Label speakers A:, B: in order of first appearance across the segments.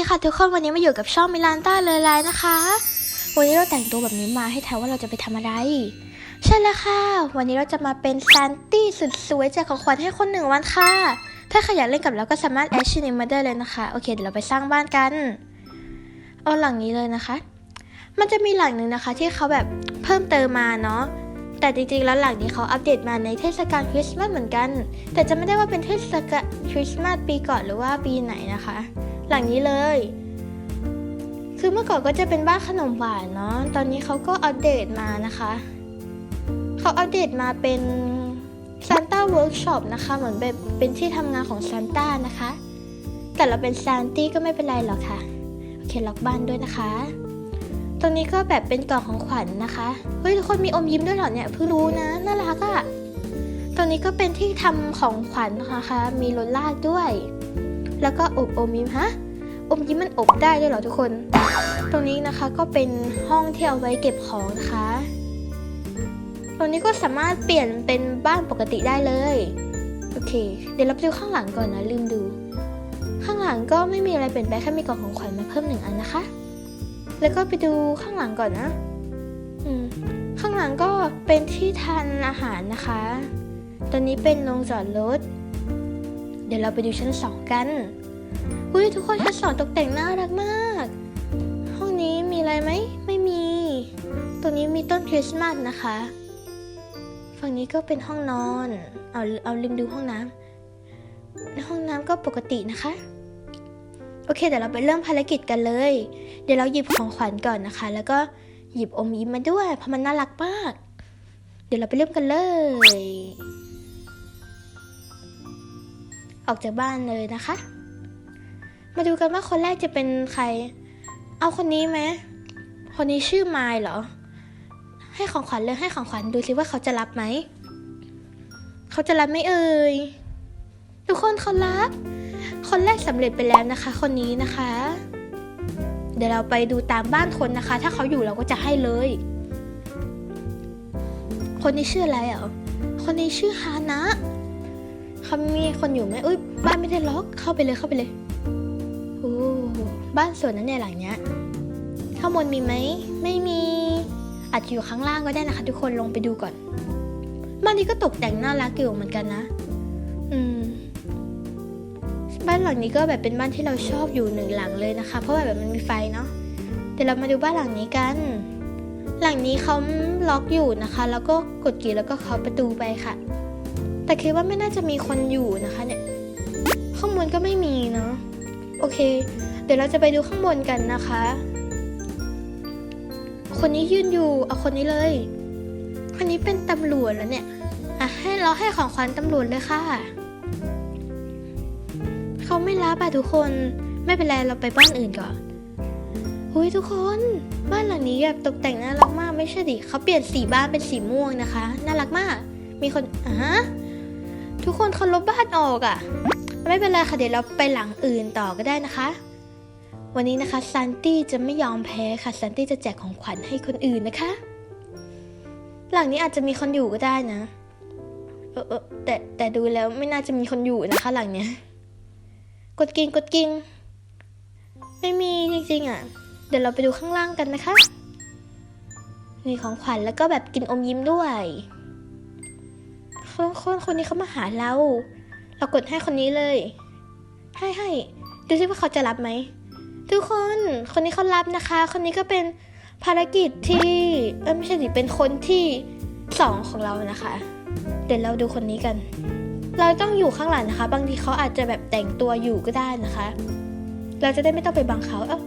A: ีค่ะทุกคนวันนี้มาอยู่กับช่องมิลานต้าเลยไลน์นะคะ วันนี้เราแต่งตัวแบบนี้มาให้ทายว่าเราจะไปทำอะไร ใช่แล้วค่ะ วันนี้เราจะมาเป็นซานตี้สุดสวยแจกของขวัญให้คนหนึ่งวันค่ะ ถ้าใครอยากเล่นกับเราก็สามารถแอดชื่อนี้มาได้เลยนะคะ โอเคเดี๋ยวเราไปสร้างบ้านกัน เอาหลังนี้เลยนะคะ มันจะมีหลังหนึ่งนะคะ ที่เขาแบบเพิ่มเติมมาเนาะแต่จริงๆ แล้วหลังนี้เขาอัปเดตมาในเทศกาลคริสต์มาสเหมือนกัน แต่จะไม่ได้ว่าเป็นเทศกาลคริสต์มาสปีก่อนหรือว่าปีไหนนะคะ หลังนี้เลย คือเมื่อก่อนก็จะเป็นบ้านขนมหวานเนาะ ตอนนี้เขาก็อัปเดตมานะคะ เขาอัปเดตมาเป็น Santa Workshop นะคะ เหมือนแบบเป็นที่ทำงานของซานต้านะคะ แต่เราเป็นซานตี้ก็ไม่เป็นไรหรอกค่ะ โอเคล็อกบ้านด้วยนะคะ ตรงนี้ก็แบบเป็นกล่องของขวัญนะคะ เฮ้ยทุกคนมีอมยิ้มด้วยเหรอเนี่ยเพิ่งรู้นะน่ารักอะ่ะตรงนี้ก็เป็นที่ทำของขวัญนะคะ มีรถลากด้วย แล้วก็อบอมยิ้มฮะอมยิ้มมันอบได้ด้วยเหรอทุกคน ตรงนี้นะคะก็เป็นห้องที่เอาไว้เก็บของนะคะ ตรงนี้ก็สามารถเปลี่ยนเป็นบ้านปกติได้เลยโอเค เดี๋ยวเราไปดูข้างหลังก่อนนะลืมดู ข้างหลังก็ไม่มีอะไรเปลี่ยนแปลงแค่มีกล่องของขวัญมาเพิ่มหนึ่งอันนะคะ แล้วก็ไปดูข้างหลังก่อนนะอืมข้างหลังก็เป็นที่ทานอาหารนะคะ ตอนนี้เป็นโรงจอดรถ เดี๋ยวเราไปดูชั้นสองกันอุ้ยทุกคนชั้นสองตกแต่งน่ารักมาก ห้องนี้มีอะไรไหม ไม่มี ตรงนี้มีต้นคริสต์มาสนะคะ ฝั่งนี้ก็เป็นห้องนอน เอาเอาลืมดูห้องน้ำห้องน้ำก็ปกตินะคะ โอเคเดี๋ยวเราไปเริ่มภารกิจกันเลย เดี๋ยวเราหยิบของขวัญก่อนนะคะ แล้วก็หยิบอมยิ้มมาด้วยเพราะมันน่ารักมาก เดี๋ยวเราไปเริ่มกันเลย ออกจากบ้านเลยนะคะ มาดูกันว่าคนแรกจะเป็นใคร เอาคนนี้ไหมคนนี้ชื่อไมล์เหรอ ให้ของขวัญเลยให้ของขวัญดูสิว่าเขาจะรับไหม เขาจะรับไหมเอ่ย ทุกคนเขารับ คนแรกสำเร็จไปแล้วนะคะ คนนี้นะคะ เดี๋ยวเราไปดูตามบ้านคนนะคะ ถ้าเขาอยู่เราก็จะให้เลย คนนี้ชื่ออะไรอะคนนี้ชื่อฮานะ เขามีคนอยู่ไหมอุ้ยบ้านไม่ได้ล็อกเข้าไปเลยเข้าไปเลยโอ้บ้านสวยนะเนี่ยหลังเนี้ยข้างบนมีไหมไม่มีอาจจะอยู่ข้างล่างก็ได้นะคะ ทุกคนลงไปดูก่อนบ้านนี้ก็ตกแต่งน่ารักอยู่เหมือนกันนะ อืม บ้านหลังนี้ก็แบบเป็นบ้านที่เราชอบอยู่หนึ่งหลังเลยนะคะ เพราะแบบมันมีไฟเนาะเดี๋ยวเรามาดูบ้านหลังนี้กัน หลังนี้เขาล็อกอยู่นะคะ แล้วก็กดกี่แล้วก็เคาะประตูไปค่ะ แต่คิดว่าไม่น่าจะมีคนอยู่นะคะเนี่ย ข้างบนก็ไม่มีเนาะ โอเค เดี๋ยวเราจะไปดูข้างบนกันนะคะ คนนี้ยืนอยู่เอาคนนี้เลย คนนี้เป็นตำรวจแล้วเนี่ย อะให้เราให้ของขวัญตำรวจเลยค่ะ เขาไม่รับอะทุกคน ไม่เป็นไรเราไปบ้านอื่นก่อนหุยทุกคนบ้านหลังนี้แบบตกแต่งน่ารักมากไม่ใช่ดิเขาเปลี่ยนสีบ้านเป็นสีม่วงนะคะ น่ารักมาก มีคนอะฮะ ทุกคนเขาลบบ้านออกอะไม่เป็นไรค่ะเดี๋ยวเราไปหลังอื่นต่อก็ได้นะคะ วันนี้นะคะซันตี้จะไม่ยอมแพ้ค่ะซันตี้จะแจกของขวัญให้คนอื่นนะคะ หลังนี้อาจจะมีคนอยู่ก็ได้นะเออเออแต่แต่ดูแล้วไม่น่าจะมีคนอยู่นะคะ หลังเนี้ย กดกิ่งกดกิ่งไม่มีจริงๆอะ เดี๋ยวเราไปดูข้างล่างกันนะคะมีของขวัญแล้วก็แบบกินอมยิ้มด้วย คนคนคนนี้เขามาหาเรา เรากดให้คนนี้เลย ให้ให้ดูสิว่าเขาจะรับไหม ทุกคนคนนี้เขารับนะคะ คนนี้ก็เป็นภารกิจที่เออไม่ใช่ดิเป็นคนที่สองของเรานะคะ เดี๋ยวเราดูคนนี้กัน เราต้องอยู่ข้างหลังนะคะ บางทีเขาอาจจะแบบแต่งตัวอยู่ก็ได้นะคะ เราจะได้ไม่ต้องไปบังเขาเอ้า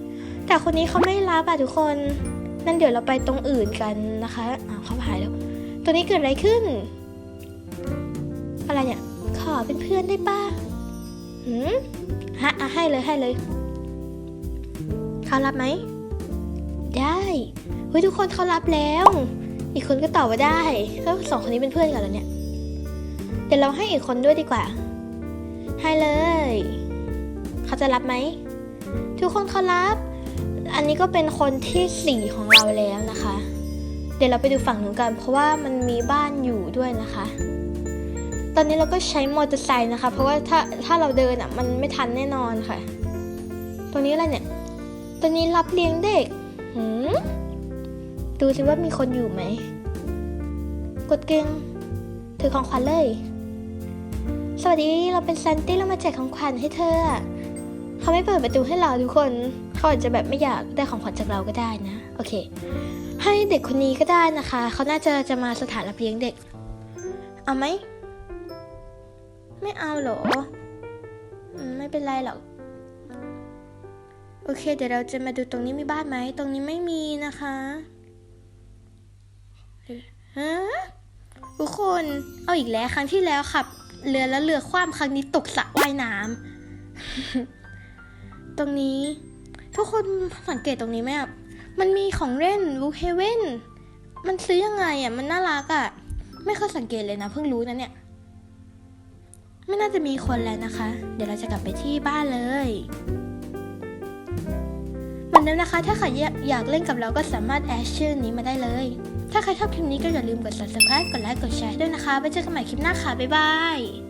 A: แต่คนนี้เขาไม่รับอะทุกคนนั่นเดี๋ยวเราไปตรงอื่นกันนะคะอ้าวเขาหายแล้ว ตัวนี้เกิดอะไรขึ้น เป็นเพื่อนได้ป่ะหืมฮะอะให้เลยให้เลยเขารับไหม ได้เฮ้ยทุกคนเขารับแล้ว อีกคนก็ตอบว่าได้แล้วสองคนนี้เป็นเพื่อนกันแล้วเนี่ย เดี๋ยวเราให้อีกคนด้วยดีกว่า ให้เลย เขาจะรับไหม ทุกคนเขารับ อันนี้ก็เป็นคนที่สี่ของเราแล้วนะคะ เดี๋ยวเราไปดูฝั่งนู้นกัน เพราะว่ามันมีบ้านอยู่ด้วยนะคะ ตอนนี้เราก็ใช้มอเตอร์ไซค์นะคะ เพราะว่าถ้าถ้าเราเดินอะมันไม่ทันแน่นอนค่ะ ตรงนี้อะไรเนี่ยตัวนี้รับเลี้ยงเด็กหืมดูสิว่ามีคนอยู่ไหม กดเก่งถือของขวัญเลย สวัสดีเราเป็นแซนตี้เรามาแจกของขวัญให้เธอ เขาไม่เปิดประตูให้เราทุกคน เขาอาจจะแบบไม่อยากได้ของขวัญจากเราก็ได้นะ โอเค ให้เด็กคนนี้ก็ได้นะคะ เขาน่าจะจะมาสถานรับเลี้ยงเด็ก เอาไหม ไม่เอาเหรอ ไม่เป็นไรหรอก โอเค เดี๋ยวเราจะมาดูตรงนี้มีบ้านไหม ตรงนี้ไม่มีนะคะฮะทุกคน เอาอีกแล้วครั้งที่แล้วขับ เรือแล้วเรือคว่ำครั้งนี้ตกสระว่ายน้ำตรงนี้ ทุกคนสังเกตตรงนี้ไหมอะมันมีของเล่นวูเฮเว่นมันซื้อยังไงอะ มันน่ารักอะ ไม่เคยสังเกตเลยนะ เพิ่งรู้นะเนี่ย ไม่น่าจะมีคนแล้วนะคะ เดี๋ยวเราจะกลับไปที่บ้านเลยเหมือนเดิมนะคะ ถ้าใครอยากเล่นกับเราก็สามารถแอดชื่อนี้มาได้เลย ถ้าใครชอบคลิปนี้ก็อย่าลืมกด subscribe กดไลค์กดแชร์ด้วยนะคะไว้เจอกันใหม่คลิปหน้าค่ะ บ๊ายบาย